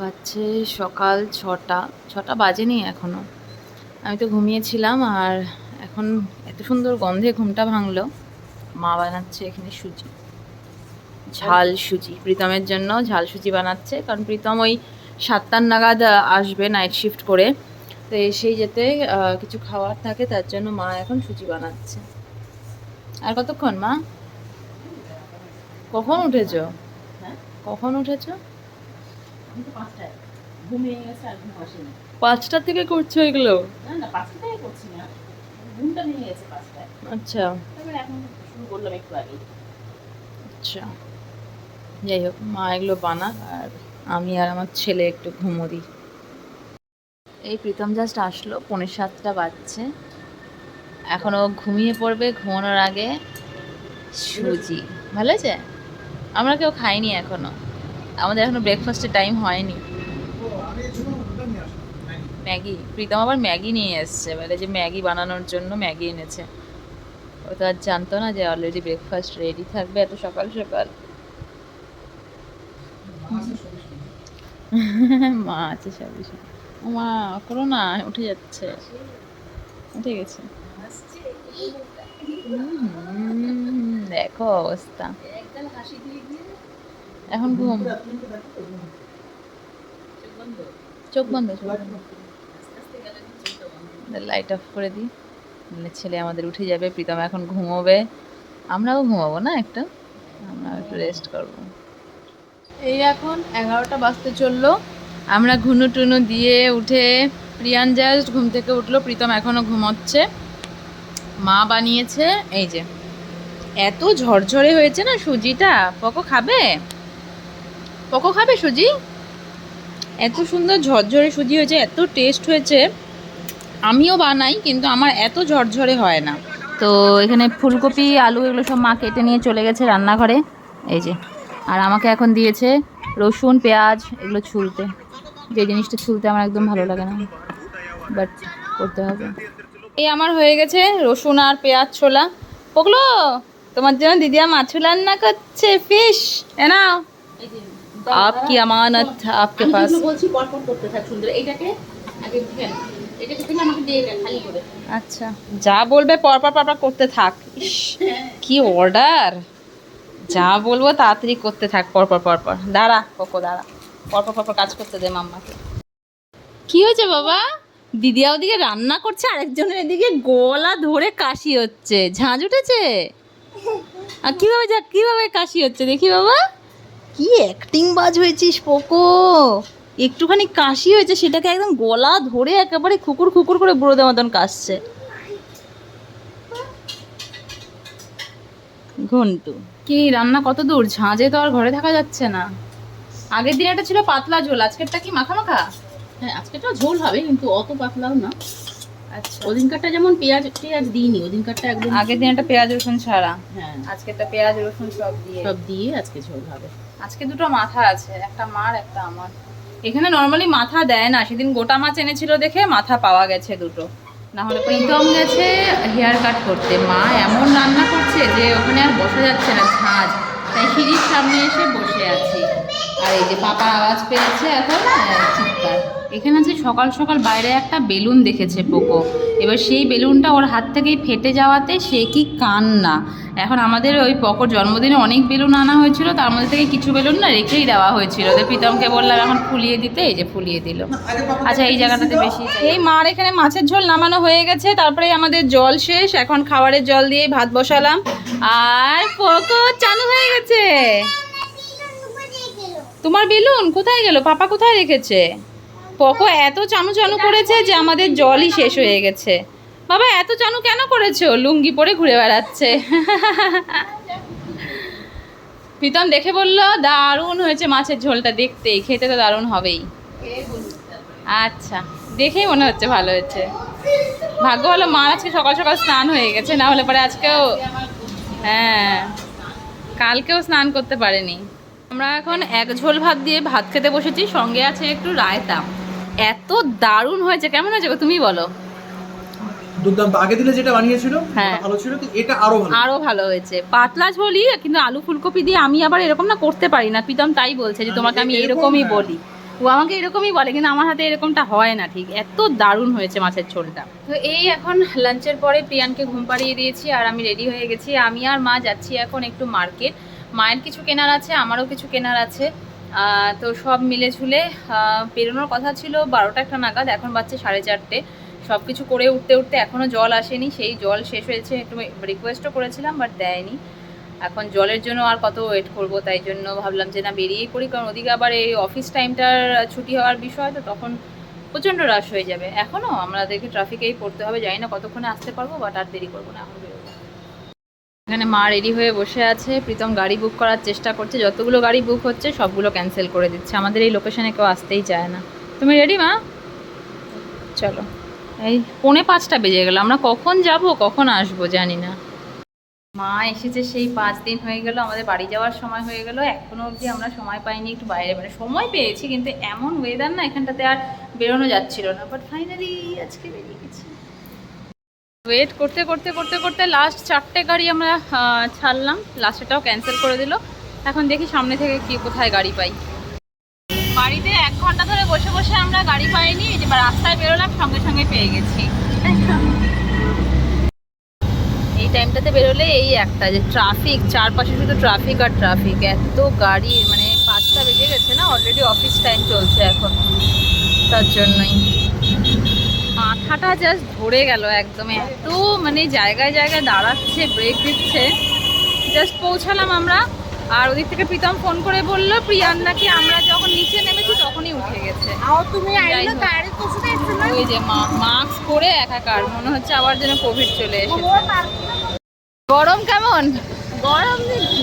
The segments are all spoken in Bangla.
বাজছে সকাল ছটা ছটা বাজেনি এখনও। আমি তো ঘুমিয়েছিলাম আর এখন এত সুন্দর গন্ধে ঘুমটা ভাঙলো। মা বানাচ্ছে এখানে সুজি। ঝাল সুজি। প্রীতমের জন্য ঝাল সুজি বানাচ্ছে কারণ প্রীতম ওই সাতটার নাগাদ আসবে নাইট শিফট করে। তো এসেই যেতে কিছু খাওয়ার থাকে তার জন্য মা এখন সুজি বানাচ্ছে। আর কতক্ষণ মা? কখন উঠেছো? হ্যাঁ? কখন উঠেছো? আমি তো পাঁচটায়। ঘুমিয়ে গেছে আর ঘুম আসেনি। পাঁচটা থেকে করছ এগুলো? না না পাঁচটা থেকে করছি না। ঘুমটা ভেঙে গেছে পাঁচটায়। আচ্ছা। তারপরে এখন শুরু করলাম একটু আগে আচ্ছা। যাই হোক মা এগুলো বানাক আর আমি আর আমার ছেলে একটু ঘুমো দিই এই প্রীতম জাস্ট আসলো পৌনে সাতটা বাজছে। এখনও ঘুমিয়ে পড়বে ঘুমানোর আগে সুজি। ভালো আছে আমরা কেউ খাইনি এখনও। আমাদের এখনও ব্রেকফাস্টের টাইম হয়নি। ম্যাগি, প্রীতম আবার ম্যাগি নিয়ে এসছে, বলে যে ম্যাগি বানানোর জন্য ম্যাগি এনেছে। ও তো আর জানতো না যে অলরেডি ব্রেকফাস্ট রেডি থাকবে এত সকাল সকাল। মা আছে মা, করো না, উঠে যাচ্ছে। উঠে গেছে। দেখো অবস্থা একদম হাসি দিয়ে এখন ঘুম। চোখ বন্ধ লাইট অফ করে দিই। নাহলে ছেলে আমাদের উঠে যাবে প্রীতম এখন ঘুমোবে। আমরাও ঘুমাবো না একটা? আমরা একটু রেস্ট করব। এই এখন এগারোটা বাজতে চলল। আমরা ঘুনু টুনু দিয়ে উঠে প্রিয়ান জাস্ট ঘুম থেকে উঠল প্রীতম এখনও ঘুমোচ্ছে। মা বানিয়েছে এই যে। এত ঝরঝরে হয়েছে না সুজিটা? পকো খাবে? পকো খাবে সুজি? এত সুন্দর ঝরঝরে সুজি হয়েছে এত টেস্ট হয়েছে। আমিও বানাই কিন্তু আমার এত ঝরঝরে হয় না। তো এখানে ফুলকপি আলু এগুলো সব মা কেটে নিয়ে চলে গেছে রান্নাঘরে। এই যে আর আমাকে এখন দিয়েছে রসুন পেঁয়াজ এগুলো ছুলতে। যে জিনিসটা ছুলতে আমার একদম ভালো লাগে না বাট করতে হবে। এই আমার হয়ে গেছে রসুন আর পেঁয়াজ ছোলা। পকলো তোমার জন্য দিদিয়া মাছ রান্না করছে ফিশ এ নাও। যে आपकी अमानत आपके আমি पास যেগুলো বলছি পরপর করতে থাক সুন্দর এইটাকে আগে দিবেন এটাকে দিলে আমাকে দিয়ে দেন খালি করে আচ্ছা যা বলবে পরপর পরপর করতে থাক ইস, কি অর্ডার যা বলবো তাড়াতাড়ি করতে থাক পরপর পরপর দাঁড়া কোকো দাঁড়া পরপর পরপর কাজ করতে দে মাম্মাকে কি হয়েছে বাবা দিদিয়া ওদিকে রান্না করছে আরেকজনের এদিকে গলা ধরে কাশি হচ্ছে ঝাঁঝ উঠেছে আর কিভাবে যা কিভাবে কাশি হচ্ছে দেখি বাবা কি অ্যাক্টিং বাজ হয়েছিস পোকো? একটুখানি কাশি হয়েছে সেটাকে একদম গলা ধরে একেবারে খুকুর খুকুর করে বুড়োদের মতন কাশছে। ঘন্টু। কি রান্না কত দূর? ঝাঁঝে তো আর ঘরে থাকা যাচ্ছে না। আগের দিন একটা ছিল পাতলা ঝোল আজকেরটা কি মাখা মাখা? হ্যাঁ আজকেটা ঝোল হবে কিন্তু অত পাতলাও না। আচ্ছা। ওদিনকারটা যেমন পেঁয়াজ পেঁয়াজ দিইনি ওদিনকারটা একদম আগের দিন একটা পেঁয়াজ রসুন ছাড়া। হ্যাঁ। আজকেরটা পেঁয়াজ রসুন সব দিয়ে। সব দিয়ে আজকে ঝোল হবে। আজকে দুটো মাথা আছে একটা মার একটা আমার। এখানে নর্মালি মাথা দেয় না সেদিন গোটা মাছ এনেছিল দেখে মাথা পাওয়া গেছে দুটো। না হলে প্রীতম গেছে হেয়ার কাট করতে। মা এমন রান্না করছে যে ওখানে আর বসা যাচ্ছে না ঝাঁজ। তাই সিঁড়ির সামনে এসে বসে আছি। আর এই যে পাপার আওয়াজ পেয়েছে এখন চিৎকার। এখানে আছে সকাল সকাল বাইরে একটা বেলুন দেখেছে পোকো। এবার সেই বেলুনটা ওর হাত থেকেই ফেটে যাওয়াতে সে কি কান্না। এখন আমাদের ওই পকর জন্মদিনে অনেক বেলুন আনা হয়েছিল, তার মধ্যে থেকে কিছু বেলুন না রেখেই দেওয়া হয়েছিল। তো প্রীতমকে বললাম, এখন ফুলিয়ে দিতে। এই যে ফুলিয়ে দিল। আচ্ছা এই জায়গাটাতে বেশি এই মার এখানে মাছের ঝোল নামানো হয়ে গেছে, তারপরে আমাদের জল শেষ। এখন খাবারের জল দিয়ে ভাত বসালাম। আর পোকো চালু হয়ে গেছে। তোমার বেলুন কোথায় গেল? পাপা কোথায় রেখেছে? পকো এত চানু চানু করেছে যে আমাদের জলই শেষ হয়ে গেছে। বাবা এত চানু কেন করেছ? লুঙ্গি পরে ঘুরে বেড়াচ্ছে। প্রীতম দেখে বলল দারুণ হয়েছে মাছের ঝোলটা দেখতেই খেতে তো দারুণ হবেই। আচ্ছা দেখেই মনে হচ্ছে ভালো হয়েছে। ভাগ্য হলো মা আজকে সকাল সকাল স্নান হয়ে গেছে না হলে পরে আজকেও হ্যাঁ কালকেও স্নান করতে পারেনি। আমরা এখন এক ঝোল ভাত দিয়ে ভাত খেতে বসেছি সঙ্গে আছে একটু রায়তা। এত দারুণ হয়েছে। কেমন হয়েছে গো? তুমি বলো। দুর্দান্ত। আগে দিলে যেটা বানিয়েছিল হ্যাঁ। ভালো ছিল এটা আরও ভালো। আরও ভালো হয়েছে। পাতলা ঝোলই কিন্তু আলু ফুলকপি দিয়ে আমি আবার এরকম না করতে পারি না। প্রীতম তাই বলছে যে তোমাকে আমি এরকমই। বলি। ও আমাকে এরকমই বলে কিন্তু আমার হাতে এরকমটা হয় না ঠিক। এত দারুণ হয়েছে মাছের ঝোলটা। তো এই এখন লাঞ্চের পরে প্রিয়ানকে ঘুম পাড়িয়ে দিয়েছি আর আমি রেডি হয়ে গেছি। আমি আর মা যাচ্ছি এখন একটু মার্কেট। মায়ের কিছু কেনার আছে আমারও কিছু কেনার আছে। তো সব মিলে ঝুলে আহ, বেরোনোর কথা ছিল বারোটা একটা নাগাদ এখন বাচ্চা সাড়ে চারটে। সব কিছু করে উঠতে উঠতে এখনও জল আসেনি সেই জল শেষ হয়েছে একটু রিকোয়েস্টও করেছিলাম বাট দেয়নি। এখন জলের জন্য আর কত ওয়েট করব তাই জন্য ভাবলাম যে না বেরিয়েই পড়ি কারণ ওদিকে আবার এই অফিস টাইমটার ছুটি হওয়ার বিষয় তো তখন প্রচণ্ড রাশ হয়ে যাবে। এখনও আমাদেরকে ট্রাফিকেই পড়তে হবে জানি না কতক্ষণে আসতে পারব বাট আর দেরি করব না এখন বেরোবো। এখানে মা রেডি হয়ে বসে আছে, প্রীতম গাড়ি বুক করার চেষ্টা করছে, যতগুলো গাড়ি বুক হচ্ছে সবগুলো ক্যান্সেল করে দিচ্ছে। আমাদের এই লোকেশনে কেউ আসতেই চায় না। তুমি রেডি মা? চলো। এই পৌনে পাঁচটা বেজে গেল, আমরা কখন যাব, কখন আসব জানি না। মা এসেছে সেই পাঁচ দিন হয়ে গেল, আমাদের বাড়ি যাওয়ার সময় হয়ে গেল। এখনও অবধি আমরা সময় পাইনি একটু বাইরে মানে সময় পেয়েছি, কিন্তু এমন ওয়েদার না এখানটাতে আর বেরোনো যাচ্ছিল না। বাট ফাইনালি আজকে বেরিয়ে গেছি। ওয়েট করতে করতে করতে করতে লাস্ট চারটে গাড়ি আমরা ছাড়লাম। লাস্টেটাও ক্যান্সেল করে দিল। এখন দেখি সামনে থেকে কি, কোথায় গাড়ি পাই। বাড়িতে এক ঘণ্টা ধরে বসে বসে আমরা গাড়ি পাইনি বা রাস্তায় বেরোলাম, সঙ্গে সঙ্গে পেয়ে গেছি। এই টাইমটাতে বেরোলে এই একটা যে ট্রাফিক চারপাশে শুধু ট্রাফিক আর ট্রাফিক এত গাড়ি মানে পাঁচটা বেজে গেছে না? অলরেডি অফিস টাইম চলছে এখন। তার জন্যই। মাথাটা জাস্ট ধরে গেল একদম। এত মানে জায়গায় জায়গায় দাঁড়াচ্ছে ব্রেক দিচ্ছে। জাস্ট পৌঁছালাম আমরা। আর ওদিক থেকে প্রীতম ফোন করে বলল প্রিয়ান নাকি আমরা যখন নিচে নেমেছি তখনই উঠে গেছে। ওই যে মাস্ক পরে একাকার। মনে হচ্ছে আবার যেন কোভিড চলে এসেছে। গরম কেমন? গরম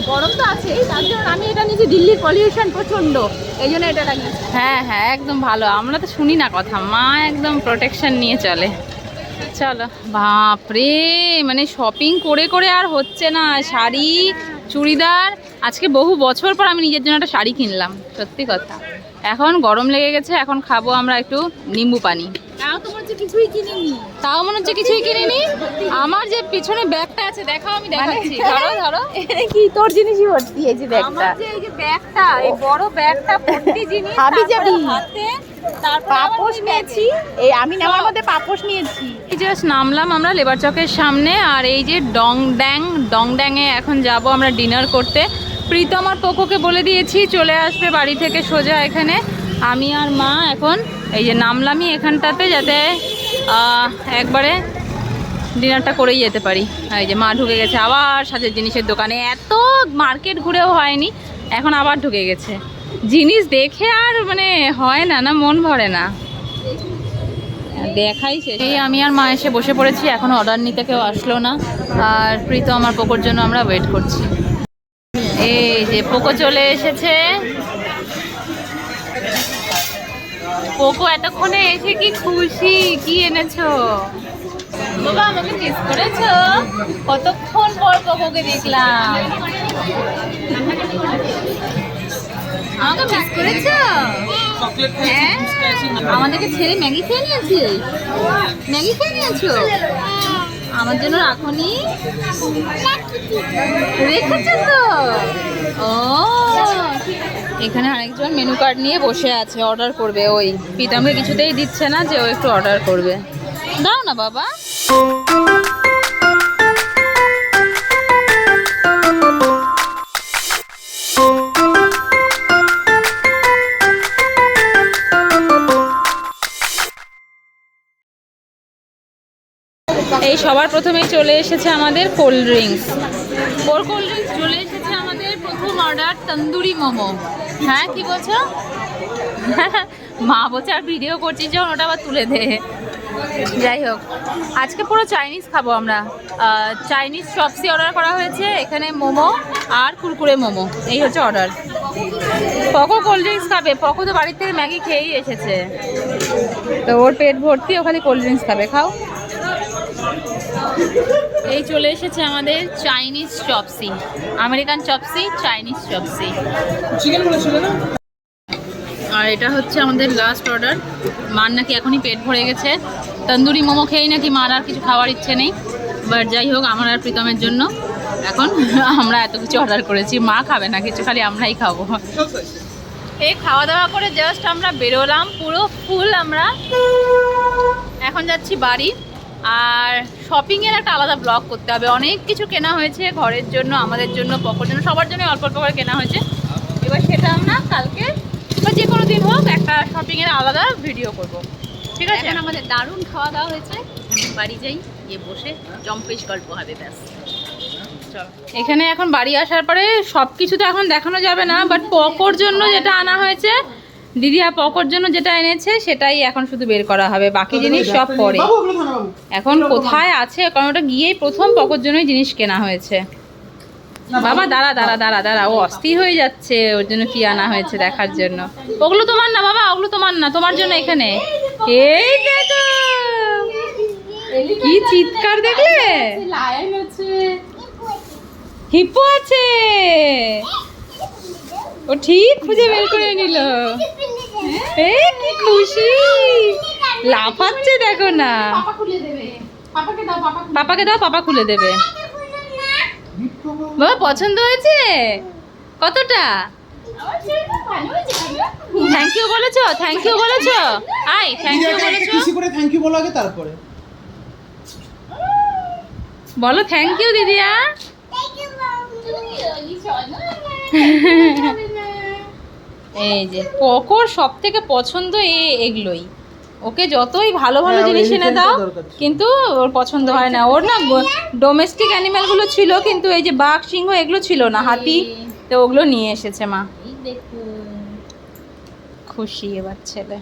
গরম তো আছেই তার জন্য আমি এটা নিয়েছি দিল্লির পলিউশন প্রচণ্ড এই জন্য এটা লাগিয়েছি। হ্যাঁ হ্যাঁ একদম ভালো। আমরা তো শুনি না কথা। মা একদম প্রোটেকশন নিয়ে চলে। চলো বাপরে মানে শপিং করে করে আর হচ্ছে না। শাড়ি চুড়িদার আজকে বহু বছর পর আমি নিজের জন্য একটা শাড়ি কিনলাম সত্যি কথা। এখন গরম লেগে গেছে এখন খাব আমরা একটু নিম্বু পানি। তাও কিছুই কিনিনি। তাও মনে হচ্ছে কিছুই কিনিনি? আমার যে পিছনে ব্যাগটা আছে দেখাও আমি দেখাচ্ছি। ধরো ধরো। কি তোর জিনিসই ভর্তি এই যে আমার যে এই যে ব্যাগটা এই বড় ব্যাগটা ভর্তি জিনিস হাবি হাতে পাপোশ নিয়েছি। এই আমি মধ্যে পাপোশ নিয়েছি। এই জাস্ট নামলাম আমরা লেবার চকের সামনে আর এই যে ডং ড্যাং ডং ড্যাংয়ে এখন যাব আমরা ডিনার করতে। প্রীতম আর পোকোকে বলে দিয়েছি চলে আসবে বাড়ি থেকে সোজা এখানে। আমি আর মা এখন এই যে নামলামই এখানটাতে যাতে একবারে ডিনারটা করেই যেতে পারি। এই যে মা ঢুকে গেছে আবার সাজের জিনিসের দোকানে। এত মার্কেট ঘুরেও হয়নি, এখন আবার ঢুকে গেছে। জিনিস দেখে আর মানে হয় না না মন ভরে না। দেখাই শেষ। আমি আর মা এসে বসে পড়েছি, এখন অর্ডার নিতে কেউ আসলো না। আর প্রীত আমার পোকোর জন্য আমরা ওয়েট করছি। এই যে পোকো চলে এসেছে। পোকো এতক্ষণে এসে কি খুশি? কি এনেছো? বাবা আমাকে মিস করেছ? কতক্ষণ পর পোকোকে দেখলাম? আমাকে মিস করেছ? হ্যাঁ? আমাদেরকে ছেড়ে ম্যাগি খেয়ে নিয়েছিস ম্যাগি খেয়ে নিয়েছো? আমার জন্য রাখনি? রেখেছো তো? ও এখানে আরেকজন মেনু কার্ড নিয়ে বসে আছে অর্ডার করবে ওই। পিতামকে কিছুতেই দিচ্ছে না যে ও একটু অর্ডার করবে। দাও না বাবা। এই সবার প্রথমেই চলে এসেছে আমাদের কোল্ড ড্রিঙ্কস ওর কোল্ড ড্রিঙ্কস চলে এসেছে আমাদের প্রথম অর্ডার তন্দুরি মোমো। হ্যাঁ কি বলছো? মা বলছে আর ভিডিও করছিস যখন, ওটা আবার তুলে দে। যাই হোক, আজকে পুরো চাইনিজ খাব আমরা। চাইনিজ চপসি অর্ডার করা হয়েছে, এখানে মোমো আর কুরকুরে মোমো, এই হচ্ছে অর্ডার পকো কোল্ড ড্রিঙ্কস খাবে পকো তো বাড়ির থেকে ম্যাগি খেয়েই এসেছে। তো ওর পেট ভর্তি, ও খালি কোল্ড ড্রিঙ্কস খাবে, খাও। এই চলে এসেছে আমাদের Chinese chopsuey American chopsuey Chinese chopsuey chicken বলেছিল না? আর এটা হচ্ছে আমাদের লাস্ট অর্ডার মার নাকি এখনই পেট ভরে গেছে। তন্দুরি মোমো খেয়েই নাকি মার আর কিছু খাওয়ার ইচ্ছে নেই। বাট যাই হোক আমার আর প্রীতমের জন্য। এখন আমরা এত কিছু অর্ডার করেছি মা খাবে না কিছু খালি আমরাই খাব। এই খাওয়া দাওয়া করে জাস্ট আমরা বেরোলাম পুরো ফুল আমরা। এখন যাচ্ছি বাড়ি। আর শপিংয়ের একটা আলাদা ব্লগ করতে হবে। অনেক কিছু কেনা হয়েছে ঘরের জন্য আমাদের জন্য পকর জন্য সবার জন্য অল্প অল্প করে কেনা হয়েছে। এবার সেটা আমরা কালকে বা যে কোনো দিন হোক একটা শপিংয়ের আলাদা ভিডিও করব। ঠিক আছে? এখন আমাদের দারুণ খাওয়া দাওয়া হয়েছে। এখন বাড়ি যাই গিয়ে বসে জম্পেশ গল্প হবে ব্যাস। এখানে এখন বাড়ি আসার পরে সব কিছু তো এখন দেখানো যাবে না বাট পকর জন্য যেটা আনা হয়েছে দিদিয়া পকর জন্য যেটা এনেছে সেটাই এখন শুধু বের করা হবে। বাকি জিনিস সব পরে। এখন কোথায় আছে? কারণ ওটা গিয়েই প্রথম পকর জন্যই জিনিস কেনা হয়েছে। বাবা দাঁড়া দাঁড়া দাঁড়া দাঁড়া। ও অস্থির হয়ে যাচ্ছে ওর জন্য কি আনা হয়েছে দেখার জন্য। ওগুলো তোমার না বাবা ওগুলো তোমার না তোমার জন্য এখানে। এই দেখো কি চিৎকার দেখলে? লায়ন আছে। হিপো আছে। ও ঠিক খুঁজে বের করে নিল। এ কি খুশি। লাফাচ্ছে দেখো না। পাপা পাপাকে দাও পাপা খুলে পাপাকে দাও পাপা খুলে দেবে। বাবা পছন্দ হয়েছে? কতটা? আমার ছেলেটা ভালো হয়েছে থ্যাংক ইউ বলেছ? থ্যাংক ইউ বলেছ আই থ্যাংক ইউ বলেছ করে থ্যাংক ইউ বলো আগে তারপরে। বলো থ্যাংক ইউ দিদিয়া। এই যে পকোর সব থেকে পছন্দ এ এগুলোই। ওকে যতই ভালো ভালো হ্যাঁ, জিনিস এনে দাও কিন্তু ওর পছন্দ হয় না। ওর না ডোমেস্টিক অ্যানিম্যালগুলো ছিল কিন্তু এই যে বাঘ সিংহ এগুলো ছিল না। হাতি তো ওগুলো নিয়ে এসেছে মা। খুশি এবার ছেলে